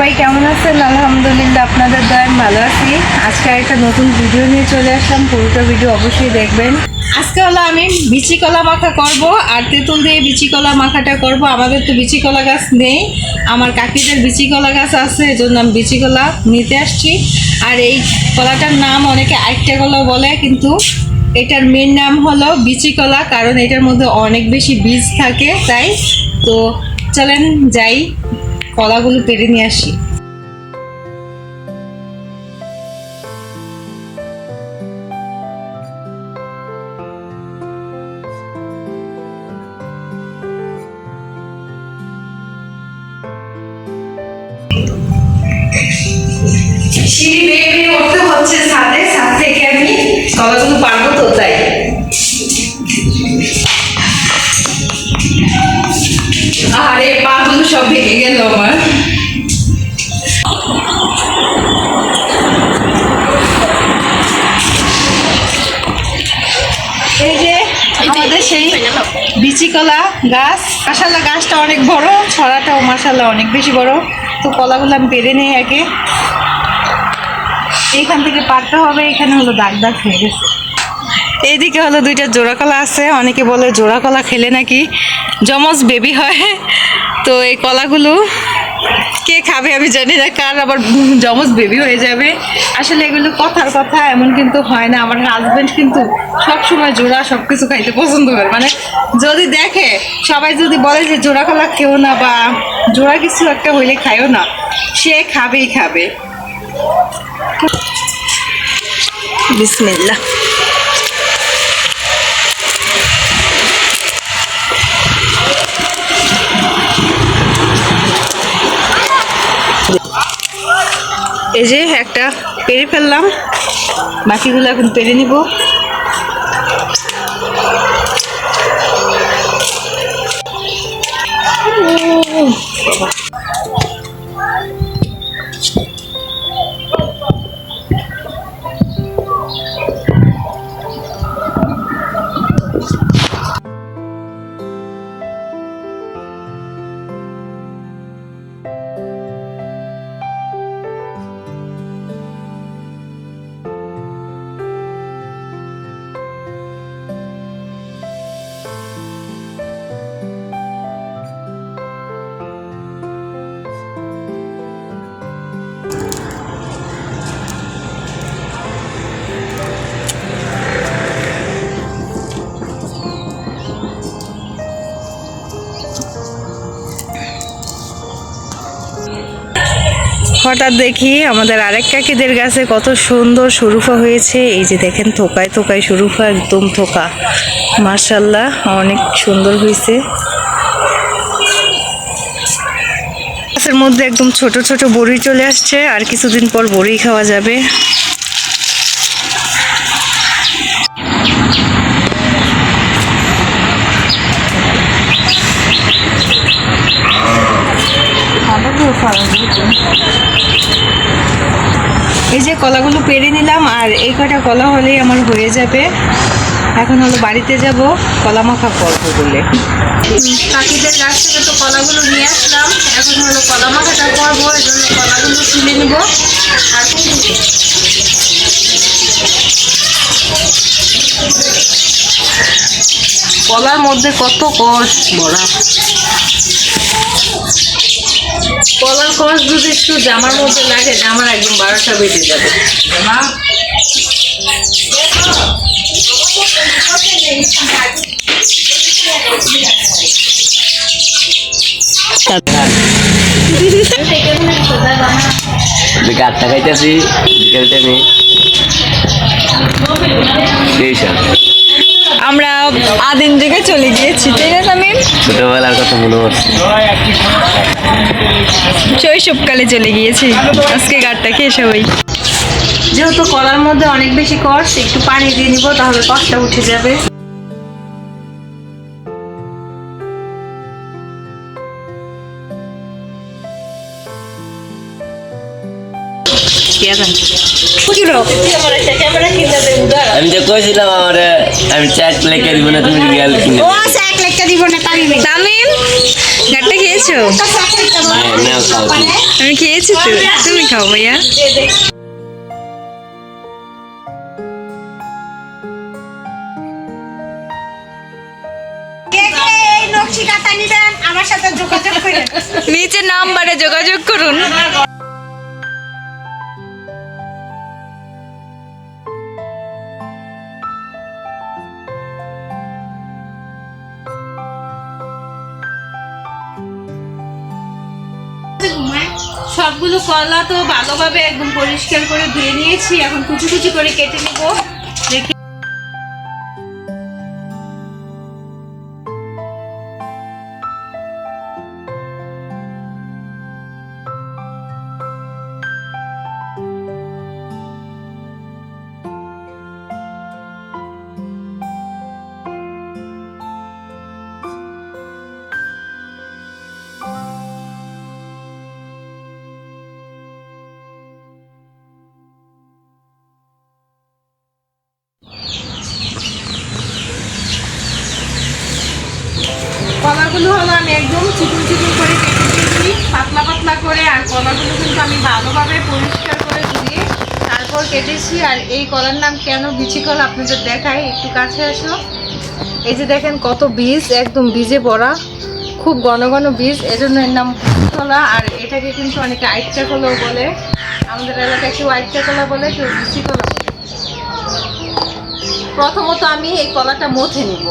সবাই কেমন আছেন? আলহামদুলিল্লাহ, আপনাদের দয় আমি ভালো আছি। আজকে একটা নতুন ভিডিও নিয়ে চলে আসলাম। পুরোটা ভিডিও অবশ্যই দেখবেন। আজকে হলো আমি বিচি কলা মাখা করব, আর তেঁতুল দিয়ে বিচি কলা মাখাটা করব। আমাদের তো বিচি কলা গাছ নেই। আমার কাকিদের বিচি কলা গাছ আছে, এজন্য আমি বিচি কলা নিতে আসছি। আর এই কলাটার নাম অনেকে আইটটা কলা বলে, কিন্তু এটার মেন নাম হলো বিচি কলা, কারণ এটার মধ্যে অনেক বেশি বীজ থাকে, তাই? তো চলেন যাই। কলাগুলো পেরে নিয়ে আসি। সিঁড়ি বেয়ে বেয়ে উঠতে হচ্ছে ছাদে ছাদ থেকে আমি কলাগুলো পারব সব ভেঙে গেল আমার। এই যে আমাদের সেই বিচি কলা গাছ। মাসাল্লাহ গাছটা অনেক বড়, ছড়াটাও মাসাল্লাহ অনেক বেশি বড়। তো কলাগুলো আমি পেরে নিই আগে। এইখান থেকে পারতে হবে, এখানে হলো দাগ দাগ হয়ে গেছে। এইদিকে হলো দুইটা জোড়া কলা আছে, অনেকে বলে জোড়া কলা খেলে নাকি জমজ বেবি হয়। তো এই কলাগুলো কে খাবে আমি জানি না, কার আবার জমজ বেবি হয়ে যাবে। আসলে এগুলো কথার কথা, এমন কিন্তু হয় না। আমার হাজব্যান্ড কিন্তু সব সময় জোড়া সব কিছু খাইতে পছন্দ করে। মানে যদি দেখে, সবাই যদি বলে যে জোড়া কলা কেউ না বা জোড়া কিছু একটা হইলে খায়ও না, সে খাবেই খাবে। বিসমিল্লাহ। এই যে একটা পেরে ফেললাম। বাকিগুলো এখন পেরে নিব। হঠাৎ দেখি আমাদের আরেক কাকিদের গাছে কত সুন্দর সুরুফা হয়েছে। এই যে দেখেন থোকায় থোকায় সুরুফা, একদম থোকা। মার্শাল্লাহ অনেক সুন্দর হয়েছে। গাছের মধ্যে একদম ছোট ছোট বড়ি চলে আসছে, আর কিছুদিন পর বড়ি খাওয়া যাবে। এই যে কলাগুলো পেরে নিলাম, আর এই কটা কলা হলেই আমার হয়ে যাবে। এখন হলো বাড়িতে যাব, কলা মাখা করব বলে। কাকিদের গাছ থেকে তো কলাগুলো নিয়ে আসলাম, এখন হলো কলা মাখাটা করব, এই জন্য কলাগুলো তুলে নিব। আর কলার মধ্যে কত কষ বড়া কলার কষ যদি একটু জামার মধ্যে লাগে জামার একদম বারোটা বেজে যাবে। জামা? দিকে আটটা খাইতেছি বিকেল টাইমে। সব আমরা আদিম যুগে চলে গিয়েছি ঠিক তামিম ছোটবেলার কথা মনে হচ্ছে শৈশবকালে চলে গিয়েছি। আজকে গাড়টা খেয়ে সবাই। যেহেতু কলার মধ্যে অনেক বেশি কষ একটু পানি দিয়ে নিব তাহলে কষটা উঠে যাবে। আমি যে কইছিলাম আমার আমি চ্যাট লেখে দিব না তুমি গেল কিনে খেয়েছো? হ্যাঁ। আমি খেয়েছি তো। তুমি খাও ভাইয়া। এই নকশি আমার সাথে যোগাযোগ করেন। নিচে নাম্বারে যোগাযোগ করুন। সবগুলো কলা তো ভালোভাবে একদম পরিষ্কার করে ধুয়ে নিয়েছি। এখন কুচি কুচি করে কেটে নিব। কলাগুলো হলো আমি একদম চিকুন চিকুন করে কেটে দিয়েছি পাতলা পাতলা করে, আর কলাগুলো কিন্তু আমি ভালোভাবে পরিষ্কার করে ধুয়ে তারপর কেটেছি। আর এই কলার নাম কেন বিচি কলা আপনাদের দেখাই, একটু কাছে আসো। এই যে দেখেন কত বীজ, একদম বীজে ভরা, খুব ঘন ঘন বীজ, এজন্য এর নাম কলা আর এটাকে কিন্তু অনেকে আইটটা কলাও বলে। আমাদের এলাকায় কেউ আইটটা কলা বলে কেউ বিচি কলা বলে। প্রথমত আমি এই কলাটা মথে নিব,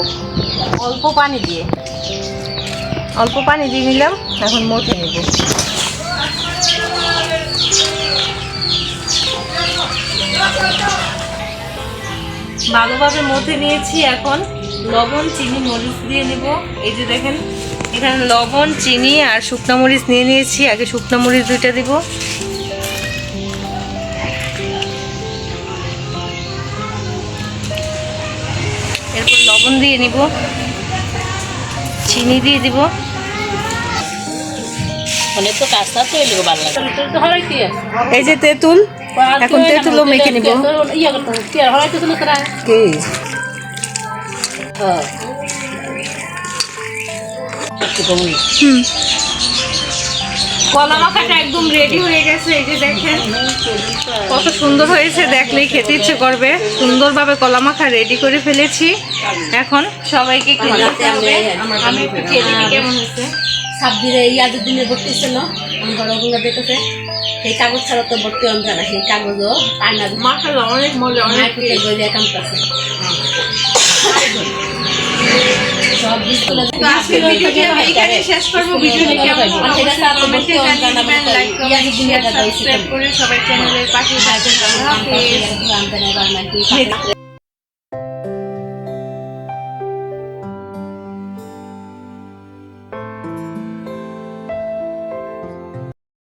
অল্প পানি দিয়ে। অল্প পানি দিয়ে নিলাম, এখন মথে নেব। ভালোভাবে মথে নিয়েছি এখন। লবণ, চিনি, মরিচ দিয়ে নিব। এই যে দেখেন, এখানে লবণ, চিনি আর শুকনো মরিচ নিয়ে নিয়েছি। আগে শুকনো মরিচ দুইটা দিব। এরপর লবণ দিয়ে নিব। চিনি দিয়ে দিব। এই যে তেঁতুল এখন তেঁতুলও মেখে নিব। ইয়ে কি আর হরাই তো তোরা কি? হ্যাঁ। একটু কমই হুম। কলা মাখাটা একদম রেডি হয়ে গেছে এই যে দেখেন। কত সুন্দর হয়েছে দেখলেই খেতে ইচ্ছে করবে। সুন্দরভাবে কলা মাখা রেডি করে ফেলেছি। এখন সবাইকে খেতে হবে। আমি একটু খেয়ে কেমন হয়েছে। সাব্বিরে ইয়াদের দিনে ভর্তি ছিল। আমি বড়গুলা দেখেছে সেই কাগজ ছাড়া তো ভর্তি হন জানা সেই কাগজও টানা মাখালো অনেক মজা অনেক সবাই চ্যানেলের পাশে